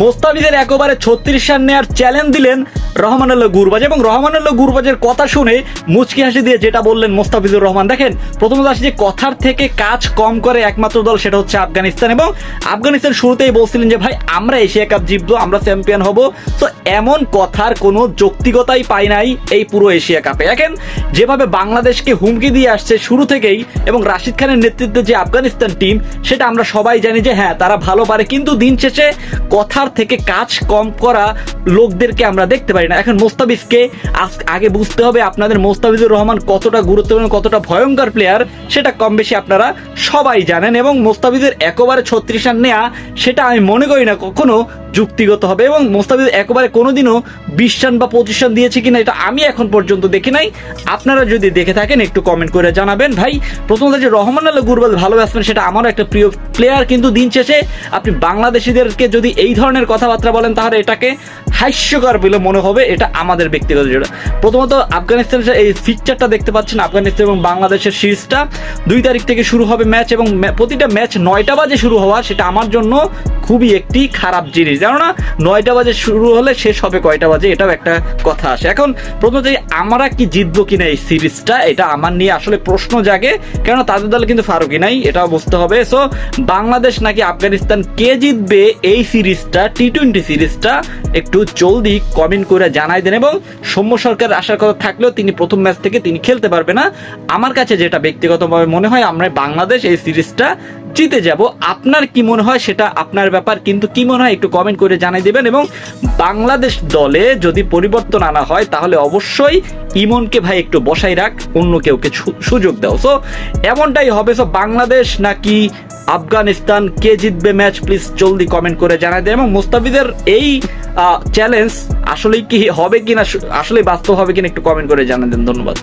মোস্তাফিজের একেবারে ছত্রিশ রান নেওয়ার চ্যালেঞ্জ দিলেন রহমানুল্লাহ গুরবাজ এবং রহমানুল্লাহ গুরবাজের কথা শুনে মুচকি হাসি দিয়ে যেটা বললেন মোস্তাফিজুর রহমান, দেখেন, প্রথমত আসি যে কথার থেকে কাজ কম করে একমাত্র দল সেটা হচ্ছে আফগানিস্তান এবং আফগানিস্তান শুরুতেই বলছিলেন যে, ভাই, আমরা এশিয়া কাপ জিতবো, আমরা চ্যাম্পিয়ন হব। তো এমন কথার কোনো যৌক্তিকতাই পাই নাই এই পুরো এশিয়া কাপে। দেখেন, যেভাবে বাংলাদেশকে হুমকি দিয়ে আসছে শুরু থেকেই এবং রাশিদ খানের নেতৃত্বে যে আফগানিস্তান টিম, সেটা আমরা সবাই জানি যে হ্যাঁ তারা ভালো পারে, কিন্তু দিন শেষে কথার থেকে কাজ কম করা লোকদেরকে আমরা দেখতে পারি না। এখন মোস্তাফিজকে আগে বুঝতে হবে আপনাদের মোস্তাফিজুর রহমান কতটা গুরুত্বপূর্ণ, কতটা ভয়ঙ্কর প্লেয়ার সেটা কম বেশি আপনারা সবাই জানেন এবং মোস্তাফিজের একেবারে ছত্রিশ রান নেওয়া সেটা আমি মনে করি না কখনো যুক্তিগত হবে এবং মোস্তাফিজ একেবারে কোনোদিনও বিশ রান বা পঁচিশ রান দিয়েছে কিনা, এটা আমি এখন পর্যন্ত দেখি নাই। আপনারা যদি দেখে থাকেন, একটু কমেন্ট করে জানাবেন। ভাই, প্রথমত যে রহমান আল্লাহ গুরবাল ভালো ব্যাটসম্যান সেটা আমারও একটা প্রিয় প্লেয়ার কিন্তু দিন শেষে আপনি বাংলাদেশিদেরকে যদি এই ধরনের কথাবার্তা বলেন, তাহলে এটাকে হাস্যকর বলে মনে হবে। এটা আমাদের ব্যক্তিগত যেটা। প্রথমত, আফগানিস্তানের এই ফিকচারটা দেখতে পাচ্ছেন আফগানিস্তান এবং বাংলাদেশের সিরিজটা। দুই তারিখ থেকে শুরু হবে ম্যাচ এবং প্রতিটা ম্যাচ নয়টা বাজে শুরু হওয়া, সেটা আমার জন্য খুবই একটি খারাপ জিনিস। কেননা, নয়টা বাজে শুরু হলে শেষ হবে কয়টা বাজে, এটাও একটা কথা আসে এখন প্রথমত আমরা কি জিতবো কিনা এই সিরিজটা, এটা আমার নিয়ে আসলে প্রশ্ন জাগে, কেননা তাদের দলে কিন্তু ফারুকি নাই, এটাও বুঝতে হবে। সো বাংলাদেশ নাকি আফগানিস্তান কে জিতবে এই সিরিজটা টি টোয়েন্টি সিরিজটা একটু জলদি কমেন্ট করে জানাই দেন এবং সৌম্য সরকার আসার কথা থাকলেও তিনি প্রথম ম্যাচ থেকে তিনি খেলতে পারবে না। আমার কাছে যেটা ব্যক্তিগতভাবে মনে হয়, আমরা বাংলাদেশ এই সিরিজটা জিতে যাব। আপনার কি মনে হয় সেটা আপনার ব্যাপার, কিন্তু কি মনে হয় একটু কমেন্ট করে জানাই দেবেন এবং বাংলাদেশ দলে যদি পরিবর্তন আনা হয়, তাহলে অবশ্যই ইমনকে ভাই একটু বসাই রাখ, অন্য কেউকে সুযোগ দাও। সো এমনটাই হবে। সো বাংলাদেশ নাকি আফগানিস্তান, কে জিতবে ম্যাচ? প্লিজ জলদি কমেন্ট করে জানাই দেন। এবং মুস্তাফিজের এই চ্যালেঞ্জ আসলে কি হবে কিনা আসলে বাস্তব হবে কিনা একটু কমেন্ট করে জানাই দেন। ধন্যবাদ।